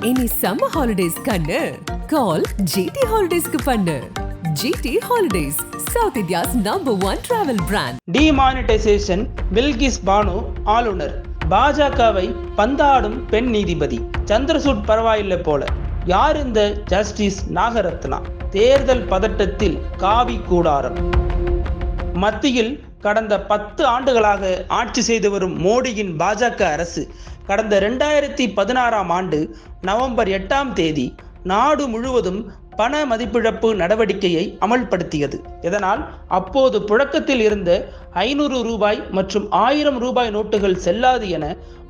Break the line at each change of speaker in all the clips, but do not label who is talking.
Any summer holidays கண்ணு. கால் GT ஹாலிடேஸ்க்கு பண்ணு. GT holidays south India's number one travel brand
demonetisation Bilkis Bano ஆளுநர். பாஜகவை பந்தாடும் பெண் நீதிபதி. சந்திரசூட் பரவாயில்லை போல. யார் இந்த ஜஸ்டிஸ் நாகரத்னா? தேர்தல் பதட்டத்தில் காவி கூடாரம். மத்தியில் கடந்த பத்து ஆண்டுகளாக ஆட்சி செய்து வரும் மோடியின் பாஜக அரசு கடந்த ரெண்டாயிரத்தி பதினாறாம் ஆண்டு நவம்பர் எட்டாம் தேதி நாடு முழுவதும் பண மதிப்பிழப்பு நடவடிக்கையை அமல்படுத்தியது. இதனால் அப்போது புழக்கத்தில் இருந்த ஐநூறு ரூபாய் மற்றும் ஆயிரம் ரூபாய் நோட்டுகள் செல்லாது என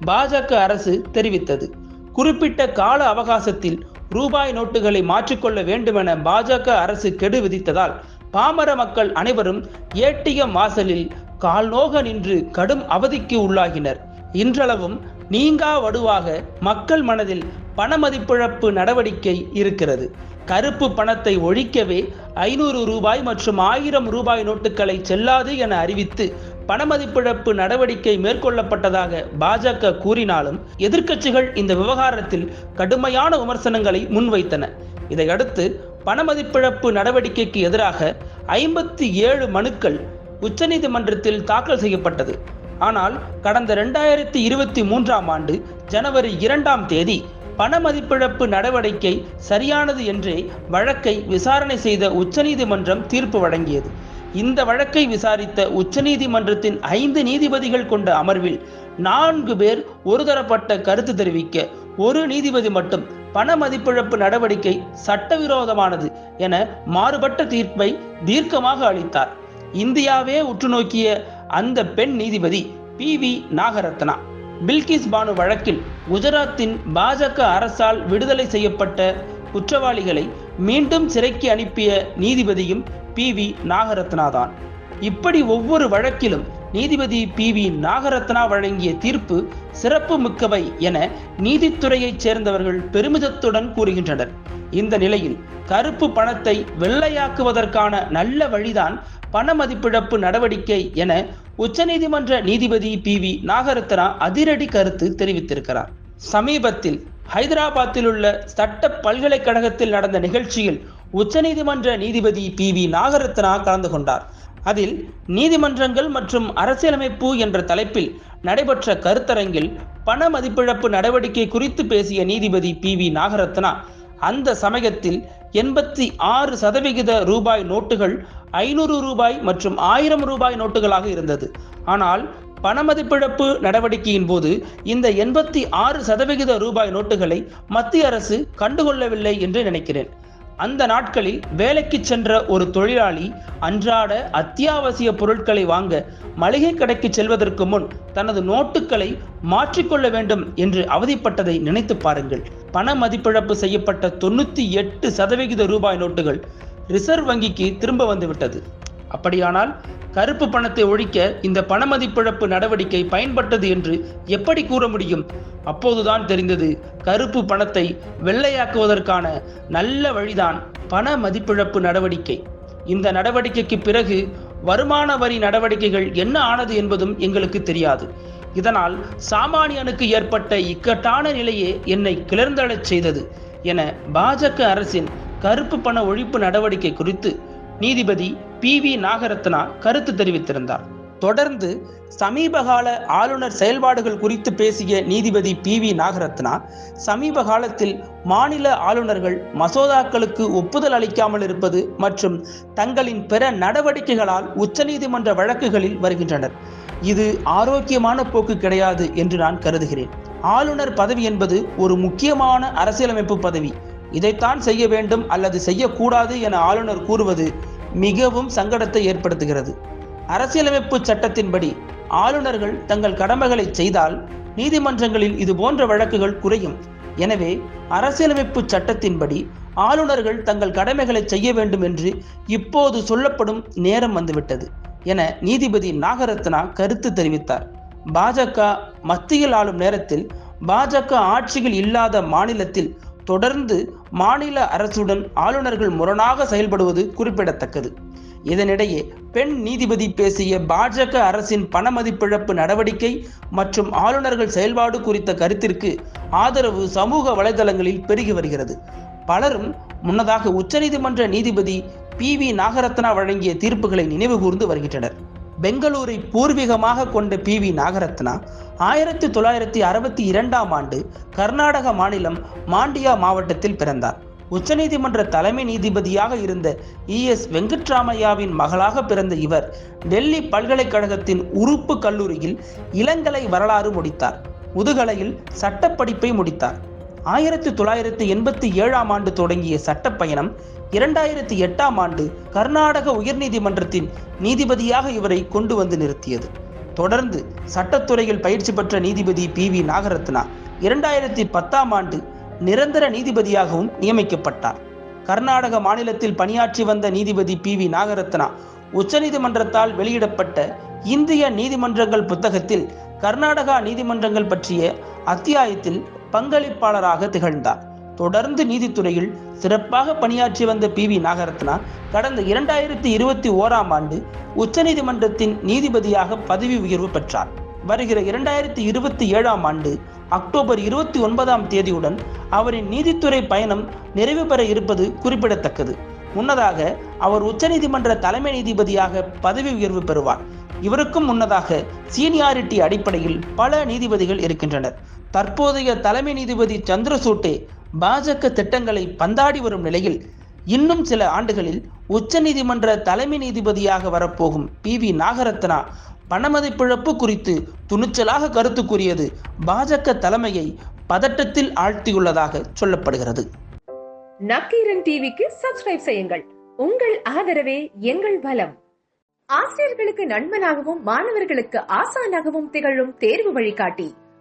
பாஜக அரசு தெரிவித்தது. குறிப்பிட்ட கால அவகாசத்தில் ரூபாய் நோட்டுகளை மாற்றிக்கொள்ள வேண்டுமென பாஜக அரசு கெடு விதித்ததால் பாமர மக்கள் அனைவரும் ஏடிஎம் வாசலில் கால்நோக நின்று கடும் அவதிக்கு உள்ளாகினர். இன்றளவும் நீங்கா வடுவாக மக்கள் மனதில் பணமதிப்பிழப்பு நடவடிக்கை இருக்கிறது. கருப்பு பணத்தை ஒழிக்கவே ஐநூறு ரூபாய் மற்றும் ஆயிரம் ரூபாய் நோட்டுகளை செல்லாது என அறிவித்து பணமதிப்பிழப்பு நடவடிக்கை மேற்கொள்ளப்பட்டதாக பாஜக கூறினாலும் எதிர்க்கட்சிகள் இந்த விவகாரத்தில் கடுமையான விமர்சனங்களை முன்வைத்தன. இதையடுத்து பணமதிப்பிழப்பு நடவடிக்கைக்கு எதிராக ஐம்பத்தி ஏழு மனுக்கள் உச்சநீதிமன்றத்தில் தாக்கல் செய்யப்பட்டது. ஆனால் கடந்த ரெண்டாயிரத்தி இருபத்தி மூன்றாம் ஆண்டு ஜனவரி இரண்டாம் தேதி பணமதிப்பிழப்பு நடவடிக்கை சரியானது என்றே வழக்கை விசாரணை செய்த உச்சநீதிமன்றம் தீர்ப்பு வழங்கியது. இந்த வழக்கை விசாரித்த உச்சநீதிமன்றத்தின் ஐந்து நீதிபதிகள் கொண்ட அமர்வில் நான்கு பேர் ஒருதரப்பட்ட கருத்து தெரிவிக்க ஒரு நீதிபதி மட்டும் பண மதிப்பிழப்பு நடவடிக்கை சட்டவிரோதமானது என மாறுபட்ட தீர்ப்பை தீர்க்கமாக அளித்தார். இந்தியாவே உற்றுநோக்கிய அந்த பெண் நீதிபதி பி வி நாகரத்னா. பில்கிஸ் பானு வழக்கில் குஜராத்தின் பாஜக அரசால் விடுதலை செய்யப்பட்ட குற்றவாளிகளை மீண்டும் சிறைக்கு அனுப்பிய நீதிபதியும் பி வி நாகரத்னா தான் இப்படி ஒவ்வொரு வழக்கிலும் நீதிபதி பி வி நாகரத்னா வழங்கிய தீர்ப்பு சிறப்பு மிக்கவை என நீதித்துறையைச் சேர்ந்தவர்கள் பெருமிதத்துடன் கூறுகின்றனர். இந்த நிலையில் கருப்பு பணத்தை வெள்ளையாக்குவதற்கான நல்ல வழிதான் பண மதிப்பிழப்பு நடவடிக்கை என உச்சநீதிமன்ற நீதிபதி பி வி நாகரத்னா அதிரடி கருத்து தெரிவித்திருக்கிறார். சமீபத்தில் ஹைதராபாத்தில் உள்ள சட்ட பல்கலைக்கழகத்தில் நடந்த நிகழ்ச்சியில் உச்சநீதிமன்ற நீதிபதி பி வி நாகரத்னா கலந்து கொண்டார். அதில் நீதிமன்றங்கள் மற்றும் அரசியலமைப்பு என்ற தலைப்பில் நடைபெற்ற கருத்தரங்கில் பண மதிப்பிழப்பு நடவடிக்கை குறித்து பேசிய நீதிபதி பி. வி. நாகரத்னா அந்த சமயத்தில் எண்பத்தி ஆறு சதவிகித ரூபாய் நோட்டுகள் ஐநூறு ரூபாய் மற்றும் ஆயிரம் ரூபாய் நோட்டுகளாக இருந்தது. ஆனால் பணமதிப்பிழப்பு நடவடிக்கையின் போது இந்த எண்பத்தி ஆறு சதவிகித ரூபாய் நோட்டுகளை மத்திய அரசு கண்டுகொள்ளவில்லை என்று நினைக்கிறேன். அந்த நாட்களில் வேலைக்கு சென்ற ஒரு தொழிலாளி அன்றாட அத்தியாவசிய பொருட்களை வாங்க மளிகை கடைக்கு செல்வதற்கு முன் தனது நோட்டுகளை மாற்றிக்கொள்ள வேண்டும் என்று அவதிப்பட்டதை நினைத்து பாருங்கள். பண மதிப்பிழப்பு செய்யப்பட்ட தொண்ணூற்றி எட்டு சதவிகித ரூபாய் நோட்டுகள் ரிசர்வ் வங்கிக்கு திரும்ப வந்துவிட்டது. அப்படியானால் கருப்பு பணத்தை ஒழிக்க இந்த பணமதிப்பிழப்பு நடவடிக்கை பயன்பட்டது என்று எப்படி கூற முடியும்? அப்போதுதான் தெரிந்தது. கருப்பு பணத்தை வெள்ளையாக்குவதற்கான நல்ல வழிதான் பண மதிப்பிழப்பு நடவடிக்கை. இந்த நடவடிக்கைக்கு பிறகு வருமான வரி நடவடிக்கைகள் என்ன ஆனது என்பதும் எங்களுக்கு தெரியாது. இதனால் சாமானியனுக்கு ஏற்பட்ட இக்கட்டான நிலையே என்னை கிளர்ந்தழச் செய்தது என பாஜக அரசின் கருப்பு பண ஒழிப்பு நடவடிக்கை குறித்து நீதிபதி பி வி நாகரத்னா கருத்து தெரிவித்திருந்தார். தொடர்ந்து சமீபகால ஆளுநர் செயல்பாடுகள் குறித்து பேசிய நீதிபதி பி வி நாகரத்னா சமீப காலத்தில் மாநில ஆளுநர்கள் மசோதாக்களுக்கு ஒப்புதல் அளிக்காமல் இருப்பது மற்றும் தங்களின் பிற நடவடிக்கைகளால் உச்சநீதிமன்ற வழக்குகளில் வருகின்றனர். இது ஆரோக்கியமான போக்கு கிடையாது என்று நான் கருதுகிறேன். ஆளுநர் பதவி என்பது ஒரு முக்கியமான அரசியலமைப்பு பதவி. இதைத்தான் செய்ய வேண்டும் அல்லது செய்யக்கூடாது என ஆளுநர் கூறுவது மிகவும் சங்கடத்தை ஏற்படுத்துகிறது. அரசியலமைப்பு சட்டத்தின்படி ஆளுநர்கள் தங்கள் கடமைகளை செய்தால் நீதிமன்றங்களில் இது போன்ற வழக்குகள் குறையும். எனவே அரசியலமைப்பு சட்டத்தின்படி ஆளுநர்கள் தங்கள் கடமைகளை செய்ய வேண்டும் என்று இப்போது சொல்லப்படும் நேரம் வந்துவிட்டது என நீதிபதி நாகரத்னா கருத்து தெரிவித்தார். பாஜக மத்தியில் ஆளும் நேரத்தில் பாஜக ஆட்சியில் இல்லாத மாநிலத்தில் தொடர்ந்து மாநில அரசுடன் ஆளுநர்கள் முரணாக செயல்படுவது குறிப்பிடத்தக்கது. இதனிடையே பெண் நீதிபதி பேசிய பாஜக அரசின் பணமதிப்பிழப்பு நடவடிக்கை மற்றும் ஆளுநர்கள் செயல்பாடு குறித்த கருத்திற்கு ஆதரவு சமூக வலைதளங்களில் பெருகி வருகிறது. பலரும் முன்னதாக உச்சநீதிமன்ற நீதிபதி பி வி நாகரத்னா வழங்கிய தீர்ப்புகளை நினைவுகூர்ந்து வருகின்றனர். பெங்களூரை பூர்வீகமாக கொண்ட பி வி நாகரத்னா ஆயிரத்தி தொள்ளாயிரத்தி அறுபத்தி இரண்டாம் ஆண்டு கர்நாடக மாநிலம் மாண்டியா மாவட்டத்தில் பிறந்தார். உச்சநீதிமன்ற தலைமை நீதிபதியாக இருந்த இ எஸ் வெங்கட்ராமையாவின் மகளாக பிறந்த இவர் டெல்லி பல்கலைக்கழகத்தின் உறுப்பு கல்லூரியில் இளங்கலை வரலாறு முடித்தார். முதுகலையில் சட்டப்படிப்பை முடித்தார். ஆயிரத்தி தொள்ளாயிரத்தி எண்பத்தி ஏழாம் ஆண்டு தொடங்கிய சட்ட பயணம் இரண்டாயிரத்தி எட்டாம் ஆண்டு கர்நாடக உயர்நீதிமன்றத்தின் நீதிபதியாக இவரை கொண்டு வந்து நிறுத்தியது. தொடர்ந்து சட்டத்துறையில் பயிற்சி பெற்ற நீதிபதி பி வி நாகரத்னா இரண்டாயிரத்தி பத்தாம் ஆண்டு நிரந்தர நீதிபதியாகவும் நியமிக்கப்பட்டார். கர்நாடக மாநிலத்தில் பணியாற்றி வந்த நீதிபதி பி வி நாகரத்னா உச்சநீதிமன்றத்தால் வெளியிடப்பட்ட இந்திய நீதிமன்றங்கள் புத்தகத்தில் கர்நாடகா நீதிமன்றங்கள் பற்றிய அத்தியாயத்தில் பங்களிப்பாளராக திகழ்ந்தார். தொடர்ந்து நீதித்துறையில் சிறப்பாக பணியாற்றி வந்த பி வி நாகரத்னா கடந்த இரண்டாயிரத்தி இருபத்தி ஓராம் ஆண்டு உச்சநீதிமன்றத்தின் நீதிபதியாக பதவி உயர்வு பெற்றார். வருகிற இரண்டாயிரத்தி இருபத்தி ஏழாம் ஆண்டு அக்டோபர் இருபத்தி ஒன்பதாம் தேதியுடன் அவரின் நீதித்துறை பயணம் நிறைவு பெற இருப்பது குறிப்பிடத்தக்கது. முன்னதாக அவர் உச்சநீதிமன்ற தலைமை நீதிபதியாக பதவி உயர்வு பெறுவார். இவருக்கும் முன்னதாக சீனியாரிட்டி அடிப்படையில் பல நீதிபதிகள் இருக்கின்றனர். தற்போதைய தலைமை நீதிபதி சந்திரசூட்டே பாஜக திட்டங்களை பந்தாடி வரும் நிலையில் இன்னும் சில ஆண்டுகளில் உச்சநீதிமன்ற தலைமை நீதிபதியாக வரப்போகும் பி வி நாகரத்னா பணமதிப்பிழப்பு குறித்து துணிச்சலாக கருத்து கூறியது பாஜக தலைமையை பதட்டத்தில் ஆழ்த்தியுள்ளதாக சொல்லப்படுகிறது.
நக்கீரன் டிவிக்கு சப்ஸ்கிரைப் செய்யுங்கள். உங்கள் ஆதரவே எங்கள் பலம். ஆசிரியர்களுக்கு நண்பனாகவும் மாணவர்களுக்கு ஆசானாகவும் திகழும் தேர்வு வழிகாட்டி.